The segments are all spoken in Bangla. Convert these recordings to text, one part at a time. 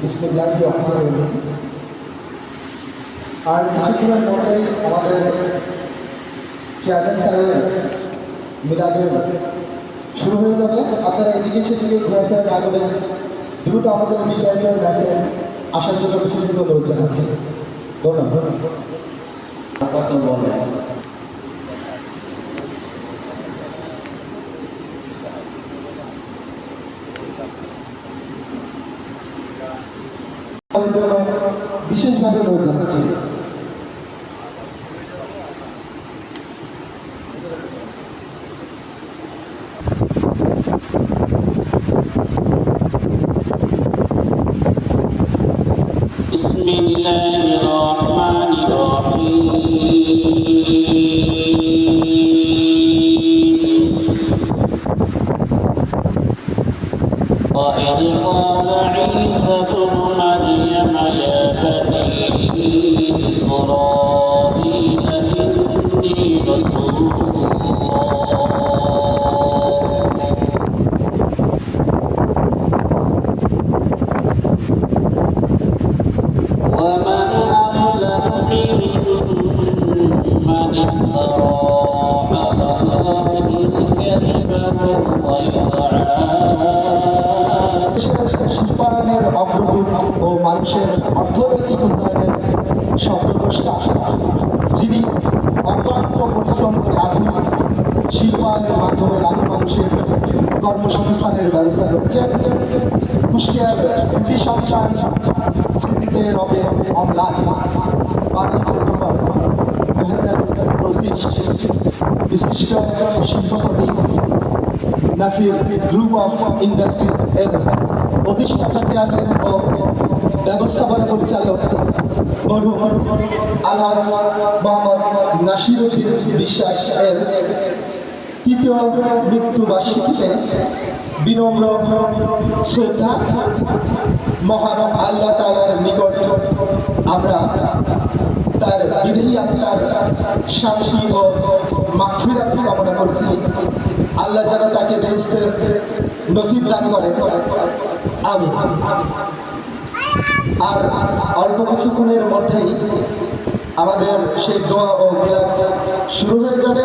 বিসমুল্লাহি রহমানির রহিম আর কিছুক্ষণের মধ্যেই আমাদের চেয়ারম্যান স্যারের মিলাদের শুরু হয়ে যাবে। আপনারা এদিকে সেদিকে ঘোরাফেরা না করে দ্রুত আমাদের মিডিয়ার ম্যাসে আসার জন্য বিশেষ অনুরোধ জানাচ্ছি। ধন্যবাদ কত বলে আমাদের জন্য বিশেষভাবে অনুরোধ জানাচ্ছি بني إسرائيل إني رسول الله. শিল্পায়নের মাধ্যমে লাখো মানুষের কর্মসংস্থানের ব্যবস্থা করেছেন কুষ্টিয়ার কৃতি সন্তান স্মৃতিতে রবে অম্লান বারোই সেপ্টেম্বর দু হাজার পঁচিশ বিশিষ্ট শিল্পপতি নাসির গ্রুপ অফ ইন্ডাস্ট্রিজ এর প্রতিষ্ঠাতা চেয়ারম্যান ও ব্যবস্থাপনা পরিচালক মরহুম আলহাজ মোহাম্মদ নাসির উদ্দিন বিশ্বাস এর তৃতীয় মৃত্যুবার্ষিকীতে বিনম্র শ্রদ্ধা মহান আল্লাহ তালার নিকট আমরা তার বিদেহী আত্মার শান্তি ও মাগফিরাত কামনা করছি। আল্লাহ যেন তাকে বেহেস্তের নসিব দান করেন। আমি আর অল্প কিছুক্ষণের মধ্যেই আমাদের সেই দোয়া ও মিলাদ শুরু হয়ে যাবে।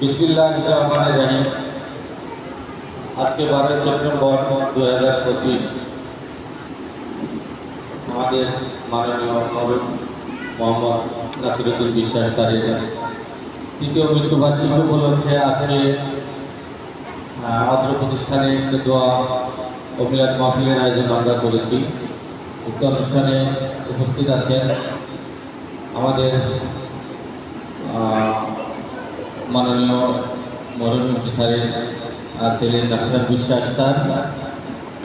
বিসমিল্লাহ রাহিম। আজকে বারোই সেপ্টেম্বর দু হাজার পঁচিশ। আমাদের মাননীয় মোহাম্মদ নাসিরুদ্দিন বিশ্বাস স্যারের তৃতীয় মৃত্যুবার্ষিকী উপলক্ষে আজকে অত্র প্রতিষ্ঠানে দোয়া অভিলাত মাহফিলের আয়োজন আমরা করেছি। উক্ত অনুষ্ঠানে উপস্থিত আছেন আমাদের মাননীয় মরণ স্যারের ছেলে নাসরাত বিশ্বাস স্যার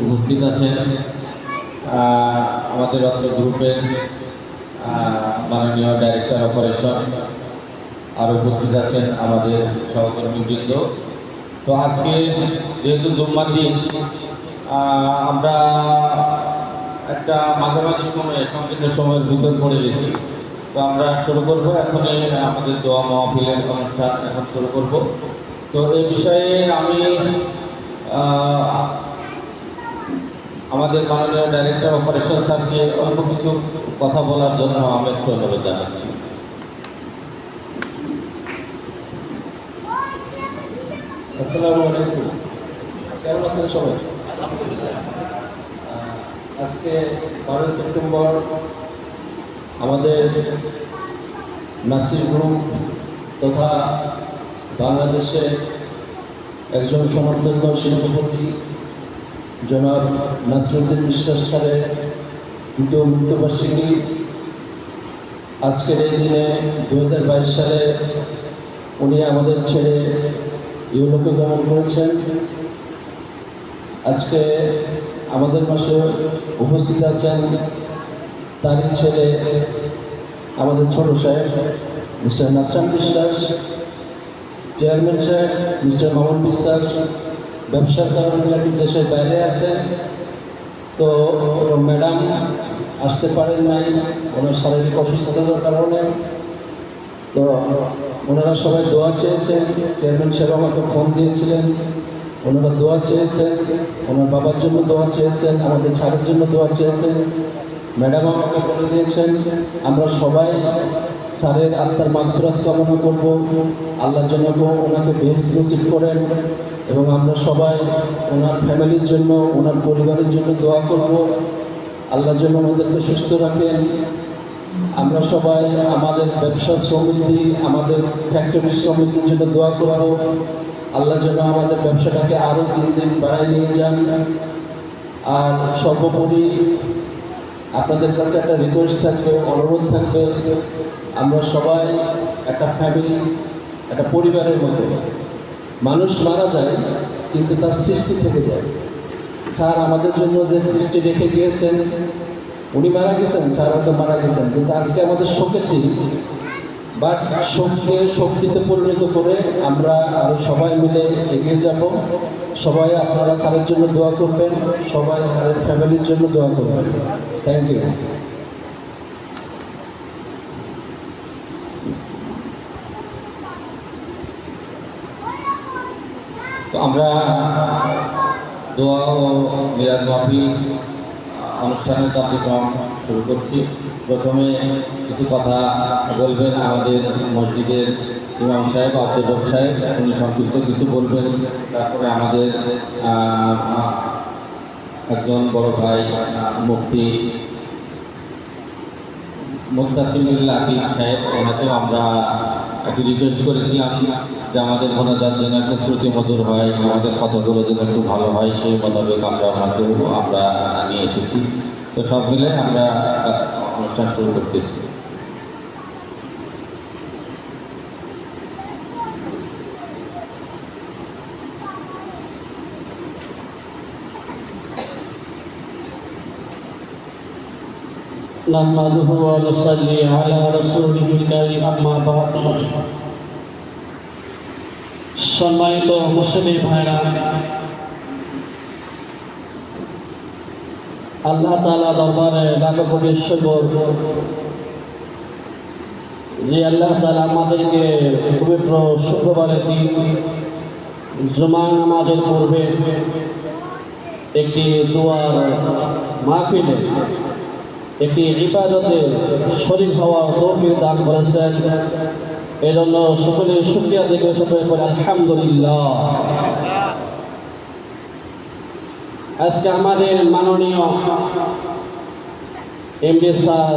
উপস্থিত আছেন। আমাদের অত্র গ্রুপের মাননীয় ডাইরেক্টর অপারেশন আর উপস্থিত আছেন আমাদের সহকর্মীবৃন্দ। তো আজকে যেহেতু জুম্মার দিন আমরা একটা মাঝামাঝি সময়ে সংকীর্ণ সময়ের ভিতর পড়ে গেছি। তো আমরা শুরু করব। এখন আমাদের দোয়া মহফিলের অনুষ্ঠান এখন শুরু করব। তো এই বিষয়ে আমি আমাদের মাননীয় ডাইরেক্টর অপারেশন স্যারকে অল্প কিছু কথা বলার জন্য আমি একটু অনুরোধ জানাচ্ছি। আসসালামু আলাইকুম। কেমন আছেন সবাই? আজকে বারোই সেপ্টেম্বর আমাদের নাসির গ্রুপ তথা বাংলাদেশে একজন সনাতন শিল্পপতি জনাব নাসরুদ্দিন বিশ্বাস স্যারের দ্বিতীয় মৃত্যুবার্ষিকী আজকের এই দিনে দু হাজার বাইশ সালে উনি আমাদের ছেড়ে ইউরোপে গমন করেছেন। আজকে আমাদের মাসে উপস্থিত আছেন তারই ছেলে আমাদের ছোট সাহেব, মিস্টার নাসরান বিশ্বাস, চেয়ারম্যান সাহেব, মিস্টার মামুন বিশ্বাস, ব্যবসার কারণে দেশের বাইরে আছেন তো ম্যাডাম আসতে পারেন নাই, ওনার শারীরিক অসুস্থতার কারণে। তো ওনারা সবাই দোয়া চেয়েছেন। চেয়ারম্যান সাহেব আমাকে ফোন দিয়েছিলেন, ওনারা দোয়া চেয়েছেন, ওনার বাবার জন্য দোয়া চেয়েছেন, আমাদের ছাড়ের জন্য দোয়া চেয়েছেন। ম্যাডাম আমাকে বলে দিয়েছেন, আমরা সবাই স্যারের আত্মার মাগফিরাত কামনা করব। আল্লাহ যেন ওনাকে বেহেস্ত নসিব করেন এবং আমরা সবাই ওনার ফ্যামিলির জন্য, ওনার পরিবারের জন্য দোয়া করব। আল্লাহর জন্য আমাদেরকে সুস্থ রাখেন। আমরা সবাই আমাদের ব্যবসা সমিতি আমাদের ফ্যাক্টরি সমিতির জন্য দোয়া করব। আল্লাহ যেন আমাদের ব্যবসাটাকে আরও দিন দিন বাড়ায় নিয়ে যান। আর সর্বোপরি আপনাদের কাছে একটা রিকোয়েস্ট থাকবে, অনুরোধ থাকবে। আমরা সবাই একটা ফ্যামিলি একটা পরিবারের মতো মানুষ মারা যায়, কিন্তু তার সৃষ্টি থেকে যায়। স্যার আমাদের জন্য যে সৃষ্টি রেখে গিয়েছেন, উনি মারা গেছেন, স্যার হয়তো মারা গেছেন। কিন্তু আজকে আমাদের শোকের দিন বাট শোককে শক্তিতে পরিণত করে আমরা আরও সবাই মিলে এগিয়ে যাব। সবাই আপনারা স্যারের জন্য দোয়া করবেন, সবাই স্যারের ফ্যামিলির জন্য দোয়া করবেন। থ্যাংক ইউ তো আমরা দোয়া ও মিরাজ মাহফিল অনুষ্ঠানের কার্যক্রম শুরু করছি। প্রথমে কিছু কথা বলবেন আমাদের মসজিদের ইমাম সাহেব, আব্দুল সাহেব। উনি সংক্ষিপ্ত কিছু বলবেন। তারপরে আমাদের একজন বড় ভাই মুক্তি মুক্তাসিমুল্লাহ আকিব সাহেব ওনাকে আমরা একটু রিকোয়েস্ট করেছিলাম যে আমাদের মোনাজাত যেন একটু শ্রুতি মধুর হয়, আমাদের কথাগুলো যেন একটু ভালো হয়, সেই মোতাবেক আমরা ওনাকেও আমরা নিয়ে এসেছি। তো সব মিলে আমরা অনুষ্ঠান শুরু করতেছি। نحمده ونصلي على رسوله الكريم أما بعد সম্মানিত মুসলিম ভাইরা আল্লাহ তালা দরবারে লাখো কোটি শুকর যে আল্লাহ তালা আমাদেরকে পবিত্র শুক্রবারের দিন জমা নামাজের পূর্বে একটি দুয়ার মাহফিলে একটি ইবাদতে শরীর হওয়ার তৌফিক দান করেছেন। এজন্য সকলে শুক্রিয়া দেখে সকলে বলে আলহামদুলিল্লাহ। আজকে আমাদের মাননীয় এমডি স্যার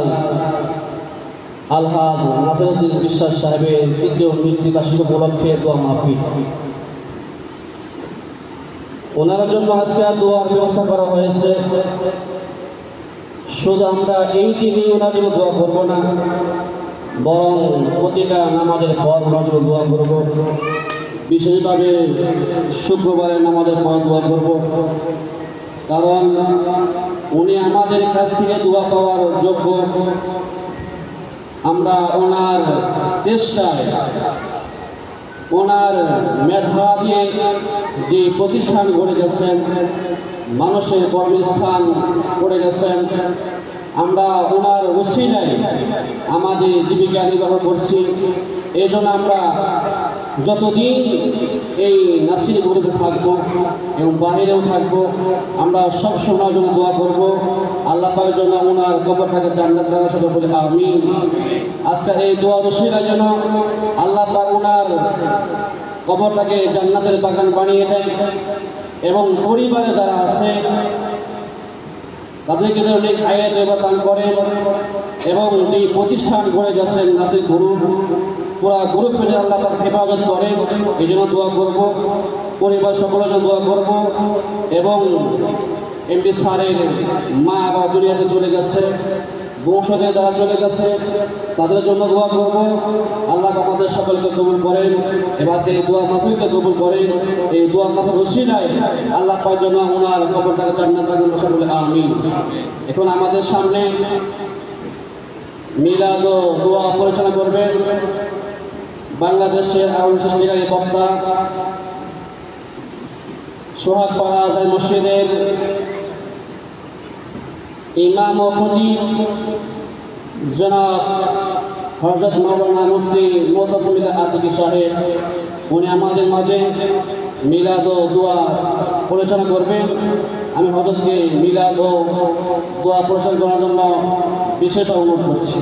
আলহাজ নাসিরুদ্দিন বিশ্বাস সাহেবের তৃতীয় মৃত্যুবার্ষিক উপলক্ষে দোয়া মাহফিল। ওনার জন্য আজকে দোয়ার ব্যবস্থা করা হয়েছে। শুধু আমরা এই দিনই ওনার জন্য দোয়া করব না, বরং প্রতিটা নামাজের পর ওনার জন্য দোয়া করব। বিশেষভাবে শুক্রবারের নামাজের পর দোয়া করব। কারণ উনি আমাদের কাছ থেকে দোয়া পাওয়ার যোগ্য। আমরা ওনার চেষ্টায় ওনার মেধা দিয়ে যে প্রতিষ্ঠান গড়ে গেছেন মানুষের কর্মস্থান করে গেছেন। আমরা ওনার উসিলায় আমাদের জীবিকা নির্বাহ করছি। এই জন্য আমরা যতদিন এই নাসির গ্রুপে থাকব এবং বাহিরেও থাকব, আমরা সব সময় জন্য দোয়া করব। আল্লাহ পাকের জন্য ওনার কবর থাকে জান্নাত দেওয়ার সাথে বলে আমি আজকে এই দোয়া রসিলা যেন আল্লাহ পাক ওনার কবরটাকে জান্নাতের বাগান বানিয়ে দেয় এবং পরিবারে যারা আছে, তাদেরকে অনেক আয়ের দেবতান করে এবং যে প্রতিষ্ঠান গড়ে গেছেন নাসির গুরু, পুরা গ্রুপ মিলে আল্লাহ তার হেফাজত করে। এই জন্য দোয়া করব, পরিবার সকলের জন্য দোয়া করব এবং এমপি স্যারের মা বা দুনিয়াতে চলে গেছে। বংশতে যারা চলে গেছে, তাদের জন্য দোয়া করব। আল্লাহ আমাদের সকলকে কবুল করেন। এবার সেই দোয়া মাফিককে কবুল করেন। এই দোয়া মাফিক রসিলায় আল্লাহ পাক জন্য ওনার কবরটাকে দান করুন সকলে, আমিন। এখন আমাদের সামনে মিলাদ দোয়া পরিচালনা করবেন বাংলাদেশের আওয়ামী লীগের বক্তা সোহাগ পাড়া মসজিদের ইমাম ও খতিব জনাব হজরত মৌলানা মুফতি মোতাসমিল আতিকি সাহেব, উনি আমাদের মাঝে মিলাদ ও দোয়া পরিচালনা করবেন। আমি হজরতকে মিলাদ ও দোয়া পরিচালনা করার জন্য বিশেষ অনুরোধ করছি।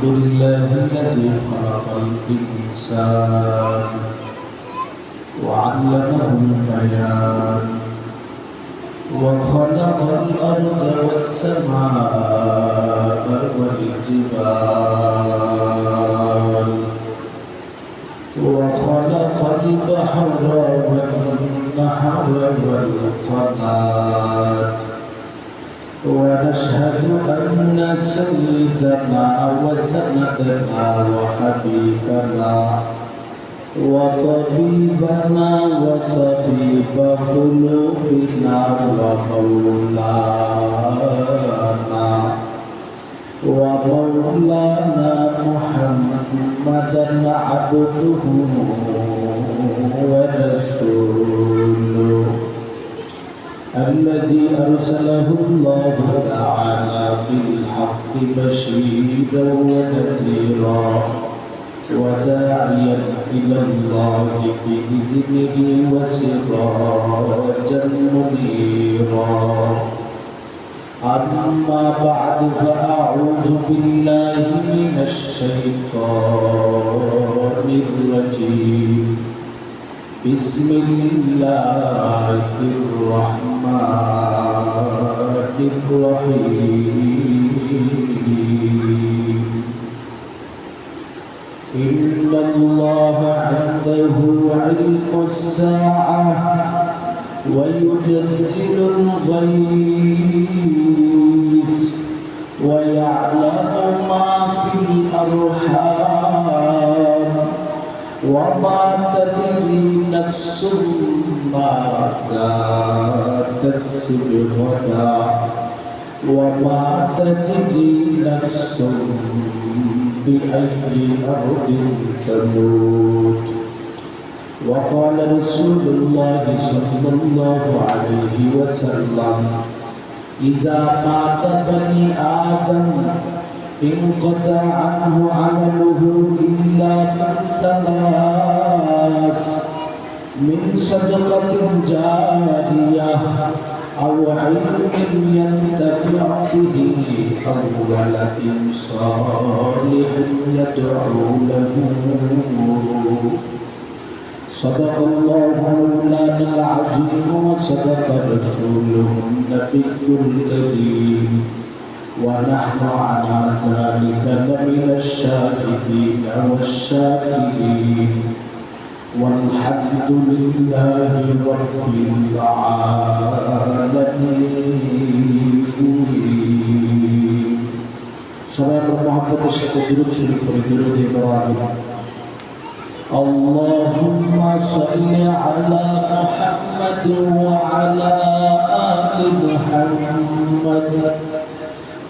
الحمد لله الذي خلق الإنسان وعلمه البيان وخلق الأرض والسماء والجبال وخلق البحر والنهر والقناة ونشهد أن سيدنا وسندنا وحبيبنا وطبيبنا وطبيب قلوبنا ومولانا ومولانا محمدا عبده ورسوله الذي أرسله الله تعالى بالحق بشيرا ونذيرا وداعيا إلى الله بإذنه وسراجا منيرا. أما بعد فأعوذ بالله من الشيطان الرجيم. بسم الله الرحمن الرحيم. إن الله عنده علم الساعة وينزل الغيث ويعلم ما في الأرحام. وما تدري نفس ماذا تكسب غدا. وما تدري نفس بأي أرض تموت. وقال رسول الله صلى الله عليه وسلم إذا مات بني آدم انقطع عنه عمله إلا من ثلاث من صدقة جارية أو علم ينتفع به أو ولد صالح يدعو له. صدق الله مولانا العظيم وصدق رسوله النبي الكريم. ونحن على ذلك لمن الشاهدين والشاكرين والحمد لله رب العالمين সবাই মহাব্বতের সাথে দূরত শুরু করে দূরত اللهم صل على محمد وعلى آل محمد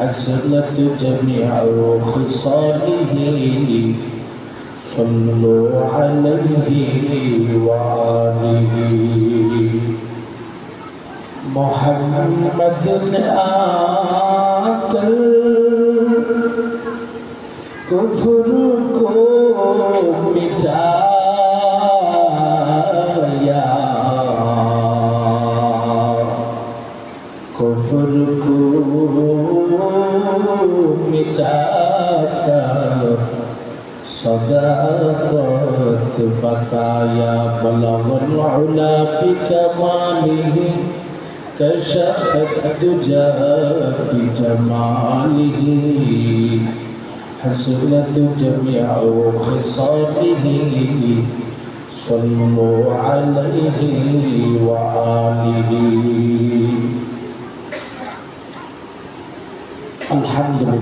حسنت جميع خصاله صلوا عليه وآله. محمد آكل كفر Oh, oh, oh, মিটাতা صداقت بقايا بلغ العلا بكماله كشف الدجى بجماله حسنت جميع خصاله صلوا عليه وآله আলহামদুলিল্লাহ।